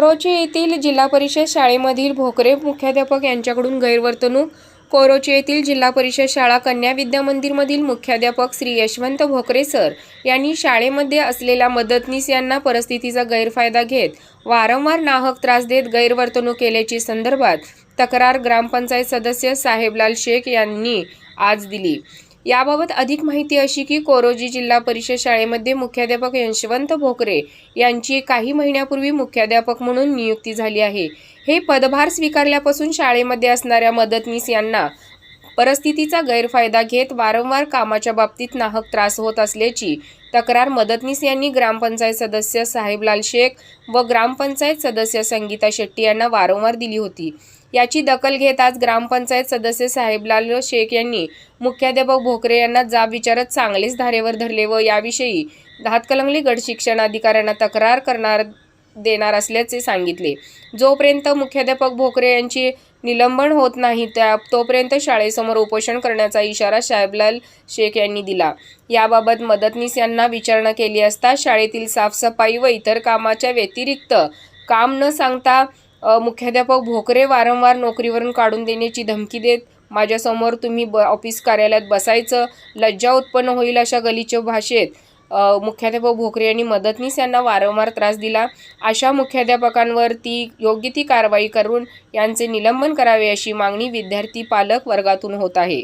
कोरोची येथील जिल्हा परिषद शाळेमधील भोकरे मुख्याध्यापक यांच्याकडून गैरवर्तणूक. कोरोची येथील जिल्हा परिषद शाळा कन्या विद्या मंदिरमधील मुख्याध्यापक श्री यशवंत भोकरे सर यांनी शाळेमध्ये असलेल्या मदतनीस यांना परिस्थितीचा गैरफायदा घेत वारंवार नाहक त्रास देत गैरवर्तणूक केल्याची संदर्भात तक्रार ग्रामपंचायत सदस्य साहेबलाल शेख यांनी आज दिली. याबाबत अधिक माहिती अशी की कोरोजी जिल्हा परिषद शाळेमध्ये मुख्याध्यापक यशवंत भोकरे यांची काही महिन्यापूर्वी मुख्याध्यापक म्हणून नियुक्ती झाली आहे. हे पदभार स्वीकारल्यापासून शाळेमध्ये असणाऱ्या मदतनीस यांना परिस्थितीचा गैरफायदा घेत वारंवार कामाच्या बाबतीत नाहक त्रास होत असल्याची तक्रार मदतनीस यांनी ग्रामपंचायत सदस्य साहेबलाल शेख व ग्रामपंचायत सदस्य संगीता शेट्टी यांना वारंवार दिली होती. याची दखल घेत आज ग्रामपंचायत सदस्य साहेबलाल शेख यांनी मुख्याध्यापक भोकरे यांना जाब विचारत चांगलेच धारेवर धरले व याविषयी हातकलंगली गट शिक्षणाधिकाऱ्यांना तक्रार करणार देणार असल्याचे सांगितले. जोपर्यंत मुख्याध्यापक भोकरे यांची निलंबन होत नाही त्या तोपर्यंत शाळेसमोर उपोषण करण्याचा इशारा साहेबलाल शेख यांनी दिला. याबाबत मदतनीस यांना विचारणा केली असता शाळेतील साफसफाई व इतर कामाच्या व्यतिरिक्त काम न सांगता मुख्याध्यापक भोकरे वारंवार नोकरीवरून काढून देण्याची धमकी देत माझ्यासमोर तुम्ही ब ऑफिस कार्यालयात बसायचं लज्जा उत्पन्न होईल अशा गलीच्या भाषेत मुख्याध्यापक भोकरे यांनी मदतनीस यांना वारंवार त्रास दिला. अशा मुख्याध्यापकांवर ती योग्य ती कारवाई करून यांचे निलंबन करावे अशी मागणी विद्यार्थी पालक वर्गातून होत आहे.